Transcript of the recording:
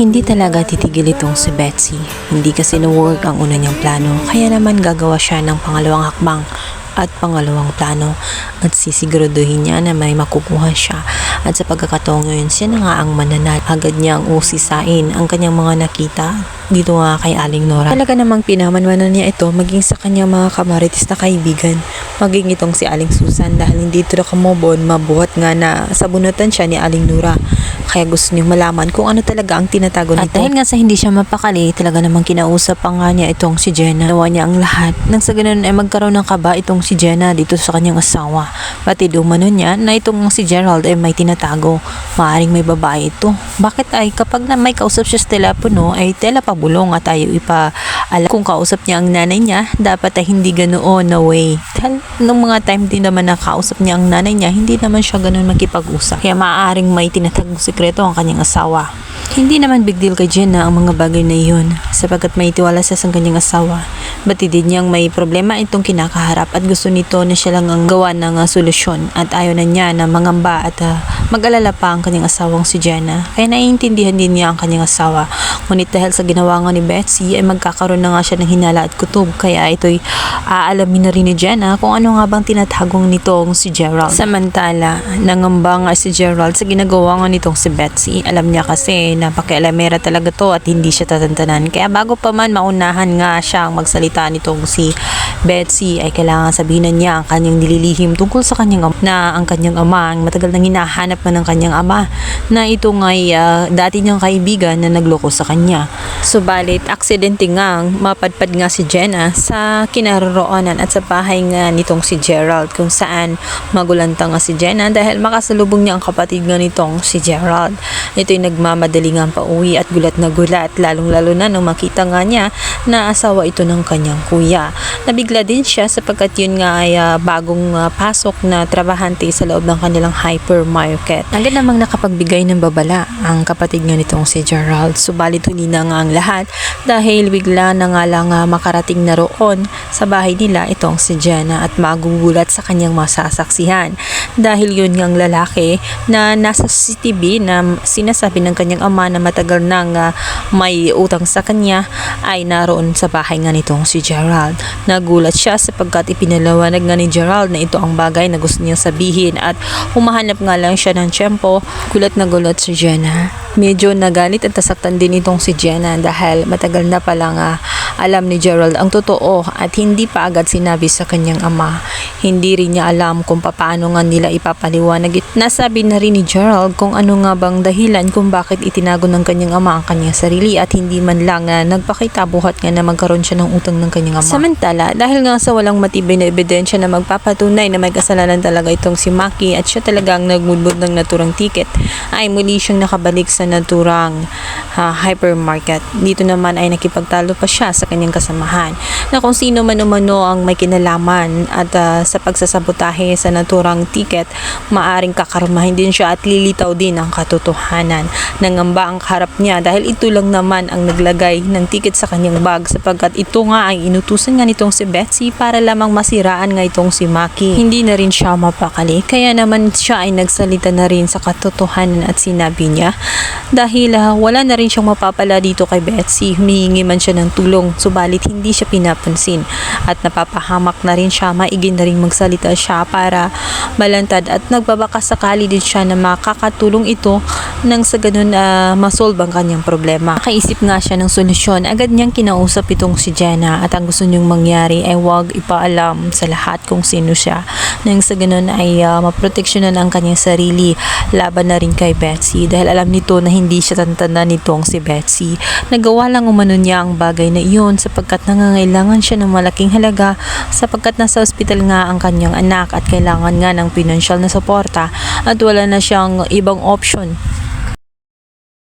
Hindi talaga titigil itong si Betsy. Hindi kasi na-work ang una niyang plano, kaya naman gagawa siya ng pangalawang hakbang at pangalawang plano. At sisiguraduhin niya na may makukuha siya. At sa pagkakataong ngayon siya na nga ang mananal. Agad niyang usisain ang kanyang mga nakita. Dito nga kay Aling Nora. Talaga namang pinamanwanan niya ito maging sa kanyang mga kamaritis na kaibigan. Maging itong si Aling Susan dahil hindi ito kamobon mabuhat nga na sabunutan siya ni Aling Nora kaya gusto niyong malaman kung ano talaga ang tinatago nito. At dahil nga sa hindi siya mapakali, talaga namang kinausap pa nga niya itong si Jenna. Nawa niya ang lahat. Nang sa ganun ay magkaroon ng kaba itong si Jenna dito sa kanyang asawa. Pati dumano niya na itong si Gerald ay may tinatago. Maaring may babae ito. Bakit ay kapag na may kausap siya sa telepono ay tela pabulong at tayo ipa alam kung kausap niya ang nanay niya, dapat ay hindi ganoon na way. Dahil nung mga time din naman na kausap niya ang nanay niya, hindi naman siya ganoon makipag-usap. Kaya maaaring may tinatagong sikreto ang kanyang asawa. Hindi naman big deal kay Jenna ang mga bagay na iyon sapagkat may tiwala siya sa kanyang asawa. Batid niyang may problema itong kinakaharap at gusto nito na siya lang ang gawa ng ah, solusyon at ayaw na niya na mangamba at ah, mag-alala pa ang kanyang asawang si Jenna. Kaya naiintindihan din niya ang kanyang asawa. Ngunit dahil sa ginawa nga ni Betsy ay magkakaroon na nga siya ng hinala at kutob kaya ito'y aalamin na rin ni Jenna kung ano nga bang tinatagong nitong si Gerald. Samantala, nangamba nga si Gerald sa ginagawa nga nitong si Betsy. Alam niya kasi na pakialamera talaga to at hindi siya tatantanan. Kaya bago pa man maunahan nga siyang magsalita nitong si Betsy ay kailangan sabihin na niya ang kanyang nililihim tungkol sa kanyang ama na ang kanyang ama ang matagal nang hinahanap na ng kanyang ama na ito nga'y ah, dati niyang kaibigan na nagloko sa kanya. Subalit, aksidente nga mapadpad nga si Jenna sa kinaroroonan at sa bahay nga nitong si Gerald kung saan magulanta nga si Jenna dahil makasalubong niya ang kapatid nga nitong si Gerald. Ito'y nagmamadali nga pauwi at gulat na gulat lalong lalo na nung makita nga niya na asawa ito ng kanyang kuya. Nabigla din siya sapagkat yun nga ay ah, bagong ah, pasok na trabahante sa loob ng kanilang hypermarket. Agad namang nakapagbigay ng babala ang kapatid nga nitong si Gerald. Subalit huli na nga ang lahat dahil bigla na nga lang ah, makarating na roon sa bahay nila itong si Jenna at magugulat sa kanyang masasaksihan. Dahil yun nga ang lalaki na nasa CCTV na sinasabi ng kanyang ama na matagal nang may utang sa kanya ay naroon sa bahay nga nitong si Gerald. Nagulat siya sapagkat ipinalawanag nga ni Gerald na ito ang bagay na gusto niyang sabihin at humahanap nga lang siya ng tiyempo. Gulat na gulat si Jenna. Medyo nagalit at tasaktan din itong si Jenna dahil matagal na palang ah, alam ni Gerald ang totoo at hindi pa agad sinabi sa kanyang ama. Hindi rin niya alam kung paano nga nila ipapaliwanag. it. Nasabi na rin ni Gerald kung ano nga bang dahilan kung bakit itinago ng kanyang ama ang kanyang sarili at hindi man lang ah, nagpakita buhat nga na magkaroon siya ng utang ng kanyang ama. Samantala, dahil nga sa walang matibay na ebidensya na magpapatunay na may kasalanan talaga itong si Maki at siya talagang nagmudmud ng naturang ticket, ay muli siyang nakabalik sa naturang ah, hypermarket. Dito naman ay nakipagtalo pa siya sa kanyang kasamahan na kung sino man umano ang may kinalaman at ah, sa pagsasabotahe sa naturang ticket, maaring kakarmahin din siya at lilitaw din ang katotohanan. Nangamba ang harap niya dahil ito lang naman ang naglagay ng ticket sa kanyang bag sapagkat ito nga ay inutusan nga nitong si Betsy para lamang masiraan nga itong si Maki. Hindi na rin siya mapakali kaya naman siya ay nagsalita na rin sa katotohanan at sinabi niya dahil ah, wala na rin siyang mapapala dito kay Betsy. Humihingi man siya ng tulong subalit hindi siya pinapansin at napapahamak na rin siya maigin na rin magsalita siya para malantad at nagbabaka sakali din siya na makakatulong ito nang sa ganun uh, masolve ang kanyang problema. Nakaisip nga siya ng solusyon. Agad niyang kinausap itong si Jenna at ang gusto niyong mangyari ay huwag ipaalam sa lahat kung sino siya. Nang sa ganun ay uh, maproteksyonan ang kanyang sarili laban na rin kay Betsy dahil alam nito na hindi siya tantanda nitong si Betsy. Nagawa lang umano niya ang bagay na iyon sapagkat nangangailangan siya ng malaking halaga sapagkat nasa ospital nga ang kanyang anak at kailangan nga ng financial na suporta at wala na siyang ibang option